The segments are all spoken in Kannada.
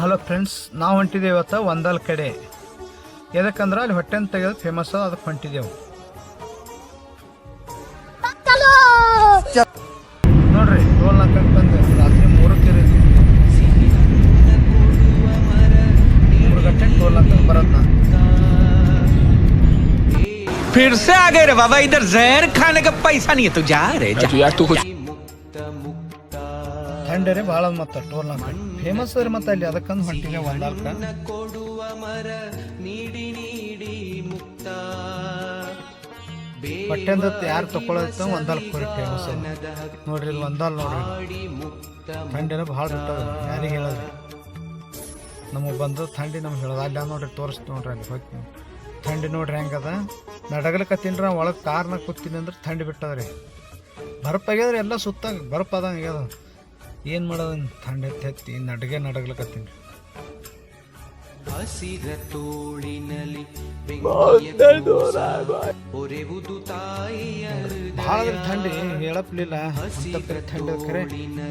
ಹಲೋ ಫ್ರೆಂಡ್ಸ್ ನಾವು ಹೊಂಟಿದ್ದೇವೆ ಇವತ್ತು ಒಂದಲ್ ಕಡೆ ಎದಕ್ಕಂದ್ರೆ ಅಲ್ಲಿ ಹೊಟ್ಟೆನ ತೆಗೆದು ಫೇಮಸ್ ಅದಕ್ಕೆ ಹೊಂಟಿದ್ದೆವು ನೋಡ್ರಿ ಟೋಲ್ ನಾಲ್ಕಕ್ಕೆ ಬಂದೆ ರಾತ್ರಿ ಮೂರಕ್ಕೆ ಇರಿದ್ವಿ ಮೂರು ಗಂಟೆ ಟೋಲ್ ನಾಲ್ಕಕ್ಕೆ ಬರೋದು ನಾ फिर से आ गए रे बाबा इधर जहर खाने का पैसा नहीं है तू जा रे जा यार तू कुछ ಥಂಡರೇ ಭಾಳ ಮತ್ತೆ ಟೋರ್ನ ಫೇಮಸ್ ರೀ ಮತ್ತೆ ಅಲ್ಲಿ ಅದಕ್ಕಂದು ಹೊಂಟಿನ ಒಂದಾಲ್ಕ ಬಟ್ಟೆ ಯಾರು ತಗೊಳತ್ತ ಒಂದಾಲ್ ಕೊರಿ ಫೇಮಸ್ ನೋಡ್ರಿ ಒಂದಲ್ ನೋಡ್ರಿ. ಥಂಡಿನ ಭಾಳ ಬಿಟ್ಟದ. ಯಾರಿಗೆ ಹೇಳದ್ರಿ? ನಮಗೆ ಬಂದು ಥಂಡಿ ನಮ್ಗೆ ಹೇಳೋದು. ಅಲ್ಲ ನೋಡ್ರಿ ತೋರಿಸ್ತು ನೋಡ್ರಿ ಅಲ್ಲಿ ಹೋಗಿ. ನೀವು ಥಂಡಿ ನೋಡ್ರಿ ಹೆಂಗದ? ನಡಗಲಕತ್ತೀನಿ ನಾ ಒಳಗೆ ಕಾರ್ನಾಗ ಕೂತೀನಿ ಅಂದ್ರೆ ಥಂಡಿ ಬಿಟ್ಟದ್ರಿ. ಬರ್ಪ್ ಆಗ್ಯದ್ರಿ ಎಲ್ಲ ಸುತ್ತ ಬರ್ಪ್ ಆದಂಗೆ ಆಗ್ಯದ. ಏನು ಮಾಡೋದು ಥಂಡ ಎತ್ತಿ ನಡಗೆ ನಡಗ್ಲಕತ್ತೀನಿ. ಹಸಿರ ತೋಳಿನಲ್ಲಿ ಬೆಂಕಿಯ ಒರೆವುದು ತಾಯಿಯ ಭಾಳ ಅದ್ರಿ ಥಂಡಿ ಹೇಳಪ್ಲಿಲ್ಲ. ಥಂಡಿ ಕರೆ.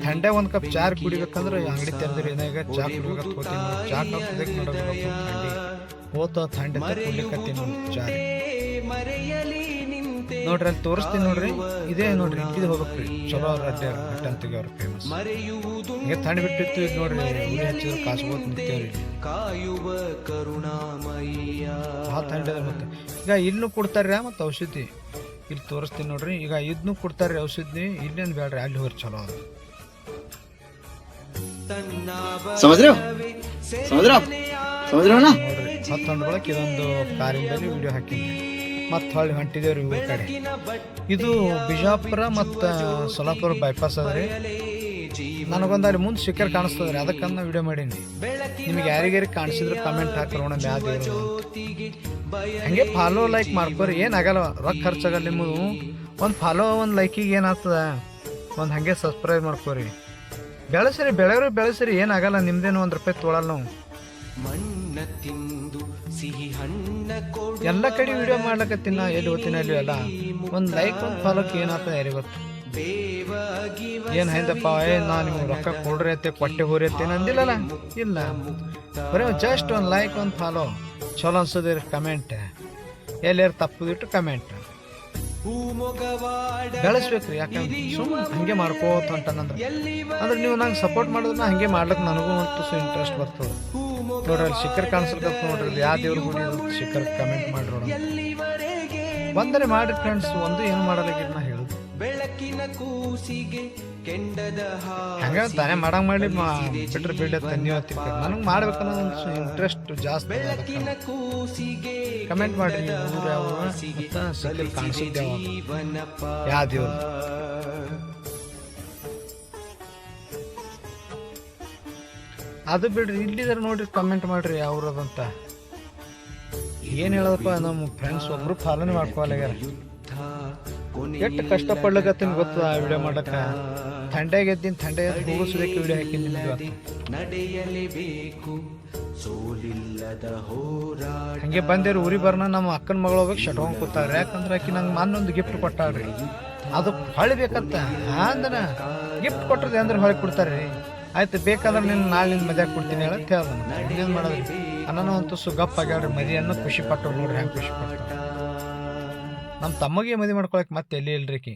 ಥಂಡೆ ಒಂದು ಕಪ್ ಚಾರ್ ಕುಡಿಬೇಕಂದ್ರೆ ಅಂಗಡಿ ತೆರೆದ್ರೆ ಏನಾಗ ಚಾ ಕುಡಿಬೇಕು. ಚಾ ಕಪ್ ಥಂಡಿ. ಹೋತ ಥಂಡಿ ಅಂತ ಕುಡ್ಲಿಕತ್ತೀನಿ ನೋಡಿ ಚಾ ರೀ. ಮರೆಯಲಿ ನೋಡ್ರಿ ಅಲ್ಲಿ ತೋರಿಸ್ತೀನಿ ನೋಡ್ರಿ ಇದೇ ನೋಡ್ರಿ ಇದು ಹೋಗ್ಬೇಕ್ರಿ ಚಲೋ ಅವ್ರ ಅಡ್ಡೆ ಹೊಟ್ಟೆ ಅವ್ರ ಫೇಮಸ್ ಮರೆಯುವುದು ಹಿಂಗೆ ಥಂಡಿ ಬಿಟ್ಟಿತ್ತು ಇದು ನೋಡ್ರಿ ಉರಿ ಹಚ್ಚಿದ್ರೆ ಕಾಸ್ಬೋದು ನಿಂತೇವ್ರಿ ಕಾಯುವ ಕರುಣಾಮಯ್ಯ ಭಾಳ ಥಂಡಿ ಅದ ಮತ್ತೆ ಈಗ ಇಲ್ಲೂ ಕೊಡ್ತಾರ್ರಿ ಮತ್ತು ಔಷಧಿ ಇಲ್ಲಿ ತೋರಿಸ್ತೀನಿ ನೋಡ್ರಿ ಈಗ ಇದನ್ನು ಕೊಡ್ತಾರ್ರಿ ಔಷಧಿ ಇಲ್ಲೇನು ಬೇಡ್ರಿ ಅಲ್ಲಿ ಹೋಗ್ರಿ ಚಲೋ ಅದು ತನ್ನ समझ रहे हो समझ रहे हो आप समझ रहे हो ना ನೋಡ್ರಿ ಮತ್ತೊಂದು ಬಳಕ ಇದೊಂದು ಕಾರಿಂದಲ್ಲಿ ವಿಡಿಯೋ ಹಾಕಿದ್ರಿ ಮತ್ತೆ ಹೊಳ್ಳಿ ಹೊಂಟಿದೇವ್ರಿ ಊರ ಕಡೆ. ಇದು ಬಿಜಾಪುರ ಮತ್ತು ಸೊಲಾಪುರ ಬೈಪಾಸ್ ಅದ್ರಿ ನನಗೊಂದು ಅಲ್ಲಿ ಮುಂದೆ ಶಿಖರ್ ಕಾಣಿಸ್ತದ್ರಿ ಅದಕ್ಕನ್ನ ವಿಡಿಯೋ ಮಾಡೀನಿ. ನಿಮಗೆ ಯಾರಿಗಾರಿಗೆ ಕಾಣಿಸಿದ್ರು ಕಮೆಂಟ್ ಹಾಕೋಣ ಮ್ಯಾದೇವ್ರು ಹಂಗೆ ಫಾಲೋ ಲೈಕ್ ಮಾಡ್ಕೋರಿ ಏನಾಗಲ್ಲ ರೊಕ್ಕ ಖರ್ಚಾಗಲ್ಲ ನಿಮ್ಮದು. ಒಂದು ಫಾಲೋ ಒಂದು ಲೈಕಿಗೆ ಏನಾಗ್ತದ ಒಂದು ಹಾಗೆ ಸಬ್ಸ್ಕ್ರೈಬ್ ಮಾಡ್ಕೋರಿ. ಬೆಳೆಸ್ರಿ ಬೆಳೆಯೋರು ಬೆಳೆಸ್ರಿ ಏನಾಗಲ್ಲ ನಿಮ್ದೇನು ಒಂದು ರೂಪಾಯಿ ತೊಗೊಳಲ್ಲ ನಾವು. ಮಣ್ಣ ತಿಂದು ಸಿಹಿ ಹಣ್ಣ ಕೊಡು ಎಲ್ಲ ಕಡೆ ವಿಡಿಯೋ ಮಾಡ್ಲಕತ್ತೀನಿ ಎಲ್ಲಿ ಹೋಗ್ತೀನಿ ಅಲ್ಲ ಎಲ್ಲ ಒಂದು ಲೈಕ್ ಒಂದು ಫಾಲೋಕ್ ಏನಾಗ್ತದೆ ಯಾರಿಗೆ ಗೊತ್ತು? ಏನ್ ಹೈದಪ್ಪ ಏ ನಾ ನಿಮ್ಗೆ ರೊಕ್ಕ ಕೊಡ್ರಿ ಅತ್ತೆ ಕೊಟ್ಟೆ ಹೋರಿ ಅತ್ತೆ ಅಂದಿಲ್ಲಲ್ಲ ಇಲ್ಲ. ಬರೀ ಜಸ್ಟ್ ಒಂದು ಲೈಕ್ ಒಂದು ಫಾಲೋ ಚಲೋ ಅನ್ಸೋದಿರಿ ಕಮೆಂಟ್ ಎಲ್ಲಾರು ತಪ್ಪದಿಟ್ಟು ಕಮೆಂಟ್ ಬೆಳೆಸ್ಬೇಕ್ರಿ ಯಾಕಂದ್ರೆ ಸುಮ್ ಹಂಗೆ ಮಾಡ್ಕೋತ ಹೊಂಟನಂದ್ರೆ ಅಂದ್ರೆ ನೀವು ನಂಗೆ ಸಪೋರ್ಟ್ ಮಾಡೋದನ್ನ ಹಂಗೆ ಮಾಡ್ಲಿಕ್ಕೆ ನನಗೂ ಒಂದು ಸೊ ಇಂಟ್ರೆಸ್ಟ್ ಬರ್ತದೆ. ನೋಡ್ರಿ ಅಲ್ಲಿ ಶಿಖರ್ ಕಾಣಿಸ್ಲಿಕ್ಕೆ ನೋಡ್ರಿ ಯಾವ ದೇವ್ರ ಗುಡಿ ಶಿಖರ್ ಕಮೆಂಟ್ ಮಾಡ್ರಿ ಬಂದರೆ ಎಲ್ಲಿವರೆಗೆ? ಮಾಡಿ ಫ್ರೆಂಡ್ಸ್ ಒಂದು ಏನು ಮಾಡಲಿಕ್ಕೆ ನಾ ಹೇಳುದು. ಬೆಳಕಿನ ಕೂಸಿಗೆ ಕೆಂಡದ ಹಂಗ ತಾನೇ ಮಾಡಂಗ್ ಮಾಡಿ ಬಿಟ್ರೆ ಬಿಡ ನೀವು ನನಗೆ ಮಾಡ್ಬೇಕನ್ನೋ ಒಂದು ಇಂಟ್ರೆಸ್ಟ್ ಜಾಸ್ತಿ ಬೆಳಕಿನ ಕೂಸಿಗೆ ಕಮೆಂಟ್ ಮಾಡಿ ಸಿಕ್ಕಲ್ಲಿ ಕಾಣಿಸಿದ್ದೆ ಯಾವ ದೇವ್ರು? ಅದು ಬಿಡ್ರಿ ಇಲ್ಲಿದ್ರೆ ನೋಡ್ರಿ ಕಮೆಂಟ್ ಮಾಡ್ರಿ ಅವ್ರದಂತ ಏನ್ ಹೇಳೋದಪ್ಪ ನಮ್ಮ ಫ್ರೆಂಡ್ಸ್ ಒಬ್ರು ಫಾಲೋನೇ ಮಾಡ್ಕೊಲಾಗ್ಯಾರ ಎಷ್ಟು ಕಷ್ಟಪಡ್ಲಕತ್ತೀನಿ ಗೊತ್ತದ ಆ ವಿಡಿಯೋ ಮಾಡಕ್ಕೆ? ಥಂಡ್ಯಾಗ ಎದ್ದೀನಿ ಕೂಗಿಸ್ಬೇಕು ವಿಡಿಯೋ ಹಾಕಿದ್ದೀನಿ ನಡೆಯಲಿ ನಡೆಯಲೇಬೇಕು ಸೋಲಿಲ್ಲದ ಹೋರಾಟ ಹಂಗೆ ಬಂದೇವ್ರಿ ಊರಿ ಬರ್ನ ನಮ್ಮ ಅಕ್ಕನ ಮಗಳು ಹೋಗಿ ಶಟ್ಕೊಂಡ್ ಕೂತಾವ್ರಿ. ಯಾಕಂದ್ರೆ ಆಕಿ ನಂಗೆ ಮನ್ನೊಂದು ಗಿಫ್ಟ್ ಕೊಟ್ಟಾಳ್ರಿ ಅದು ಹೊಳಿಬೇಕಂತ ಅಂದ್ರ ಗಿಫ್ಟ್ ಕೊಟ್ಟರೆ ಅಂದ್ರೆ ಹೊಳಿ ಕೊಡ್ತಾರೆ ಆಯ್ತು, ಬೇಕಾದ್ರೆ ನಿನ್ನ ನಾಳಿನ ಮದ್ಯಾಗ ಕೊಡ್ತೀನಿ ಹೇಳಂತ ಹೇಳ್ದ ಏನು ಮಾಡೋದು ಅನ್ನೋ ಅಂತೂ ಸುಗಪ್ಪ ಆಗ್ಯಾಳ್ರಿ ಅನ್ನೋ ಖುಷಿ ಪಟ್ಟು ನೋಡ್ರಿ ಹೆಂಗೆ ಖುಷಿ ಪಟ್ಟು ನಮ್ಮ ತಮ್ಮಗೆ ಮದುವೆ ಮಾಡ್ಕೊಳಕ್ ಮತ್ತೆ ಎಲ್ಲಿ ಇಲ್ರಿ ಕಿ